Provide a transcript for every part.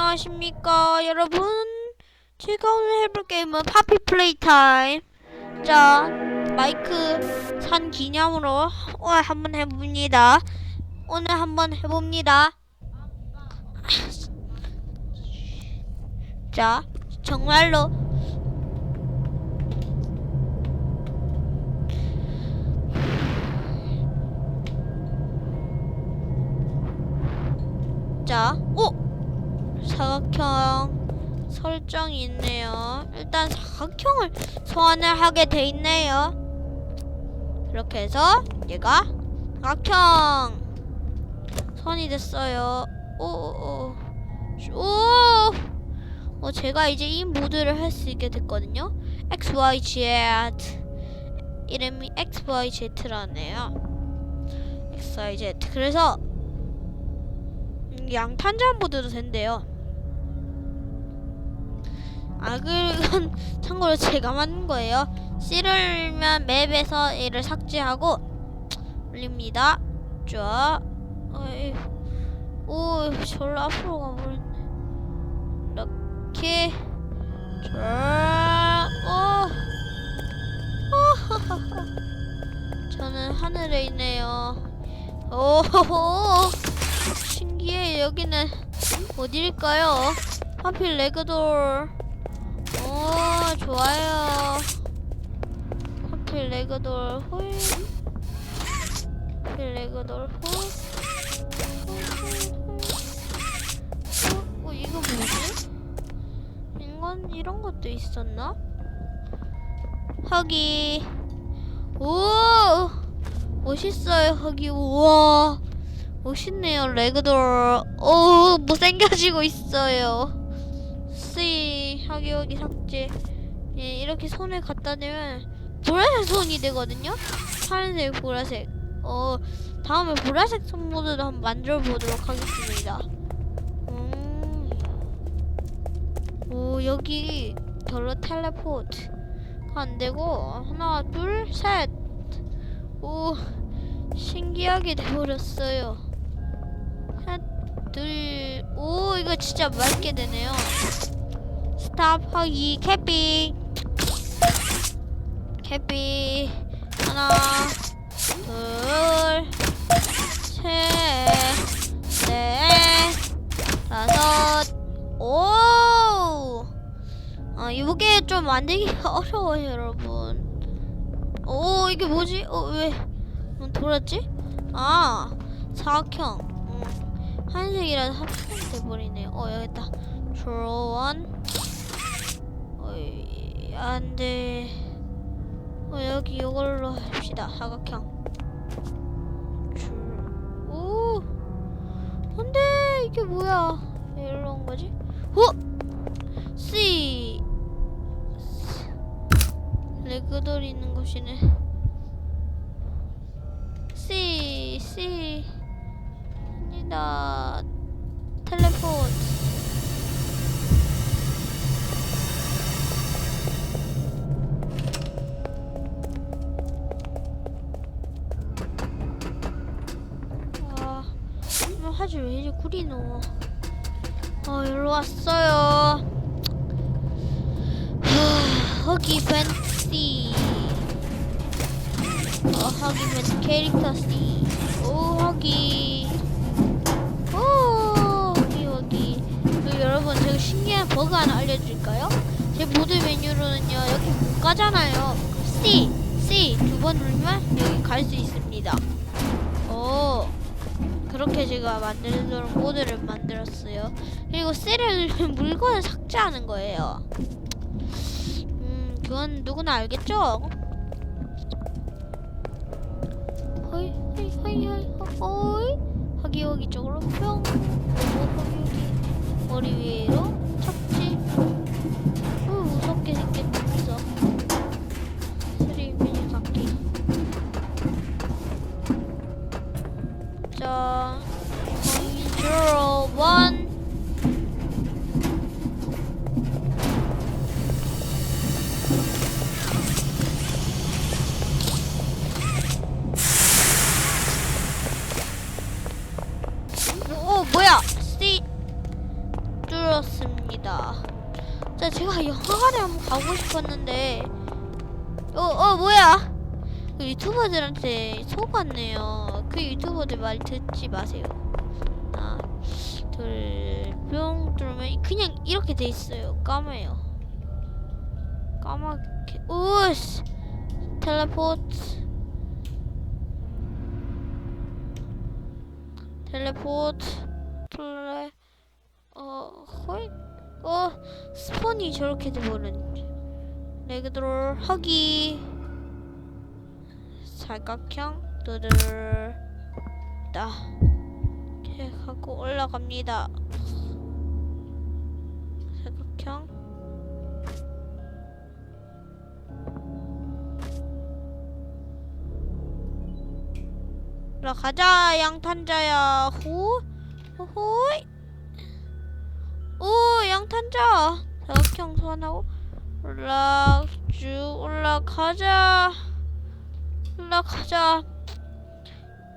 안녕하십니까 여러분. 제가 오늘 해볼 게임은 파피 플레이 타임. 자 마이크 산 기념으로 오늘 한번 해봅니다. 오늘 한번 해봅니다. 자 정말로. 자, 오! 사각형 설정이 있네요. 일단 사각형을 소환을 하게 돼 있네요. 이렇게 해서 얘가 사각형 선이 됐어요. 오, 오, 어, 제가 이제 이 모드를 할 수 있게 됐거든요. X, Y, Z 이름이 X, Y, Z라네요. X, Y, Z. 그래서 음, 양 탄자 모드도 된대요. 아, 그건 참고로 제가 만든 거예요. 씨를면 맵에서 얘를 삭제하고 올립니다. 쫙. 어이, 오, 졸라 앞으로 가버렸네. 이렇게. 쫙. 오. 오하하하. 저는 하늘에 있네요. 오호호. 신기해. 여기는 어딜까요? 하필 레그돌. 오 좋아요. 하필 레그돌 홀 하필 레그돌 홀 어, 어 이거 뭐지? 이건 이런 것도 있었나? 허기. 오! 멋있어요 허기. 우와 멋있네요 레그돌. 오 못생겨지고 있어요. C 하기 여기 삭제. 예, 이렇게 손을 갖다 대면 보라색 손이 되거든요? 파란색 보라색. 어 다음에 보라색 손 모드도 한번 만들어 보도록 하겠습니다. 음. 오 여기 별로 텔레포트 안 되고 하나 둘셋오 신기하게 돼버렸어요. 둘, 오, 이거 진짜 맑게 되네요. 스탑 하기, 캐피. 캐피. 하나, 둘, 셋, 넷, 다섯, 오! 아, 이게 좀 만들기가 어려워요, 여러분. 오, 이게 뭐지? 어, 왜? 음, 돌았지? 아 사각형 음, 한색이라서 합성 돼버리네. 어 여기 있다. 드로원 어이 안 돼. 어 여기 이걸로 합시다. 사각형. 줄- 오! 안 돼! 이게 뭐야? 왜 이리로 온 거지? 어? C. 레그돌 있는 곳이네. C C 아니다 텔레포트. 아뭐 하지? 왜 이리 구리 넣어 어 여기로 왔어요. 하, 허기 벤시 어, 하기면 캐릭터 C. 오, 하기. 여러분, 제가 신기한 버그 하나 알려드릴까요? 제 모드 메뉴로는요, 여기 못 가잖아요. C, C 두 번 누르면 여기 갈 수 있습니다. 오, 그렇게 제가 만들도록 모드를 만들었어요. 그리고 C를 누르면 물건을 삭제하는 거예요. 음, 그건 누구나 알겠죠? 허이 허이 허이 허이 허이 허기 허기 쪽으로 뿅 허기 허기 머리 위로 그렇습니다. 자, 제가 영화관에 한번 가고 싶었는데, 어, 어, 뭐야? 그 유튜버들한테 속았네요. 그 유튜버들 말 듣지 마세요. 하나, 둘, 뿅 뚫으면 그냥 이렇게 돼 있어요. 까매요. 까맣게, 우스! 텔레포트. 텔레포트. 플레, 어, 호이? 어, 스폰이 저렇게 돼버렸네. 레그드롤 하기. 삼각형 두들 다 이렇게 하고 올라갑니다. 삼각형 올라가자 양탄자야 호 호호이 오 양탄자. 사각형 소환하고 올라 쭉 올라가자. 올라가자.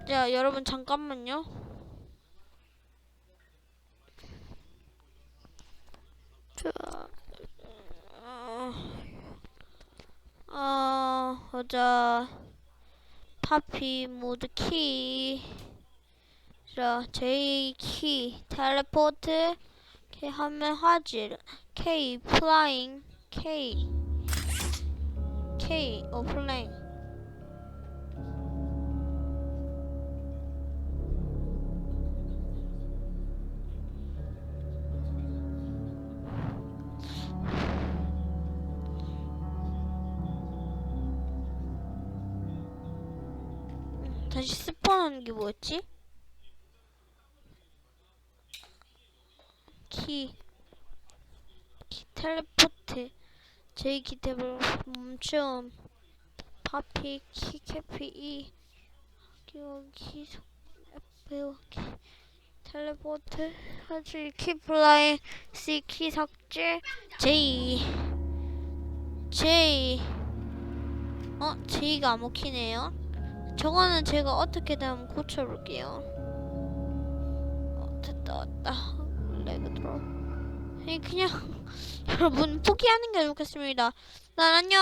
자 여러분 잠깐만요. 자, 어, 어, 보자. 파피 모드 키. 자, J 키. 텔레포트 K 하면 화질 K 플라잉 K K 어 플라잉 다시 스폰하는 게 뭐였지? 키, 키 텔레포트, J 키 탭을 멈춤, 파피 키 캐피 E, 여기 키 텔레포트, 하지 키 플라이, C 키 삭제, J, J, 어 J가 안 먹히네요. 저거는 제가 어떻게든 고쳐볼게요. 어, 됐다, 왔다. 레그 들어. 그냥 여러분 포기하는 게 좋겠습니다. 난 안녕.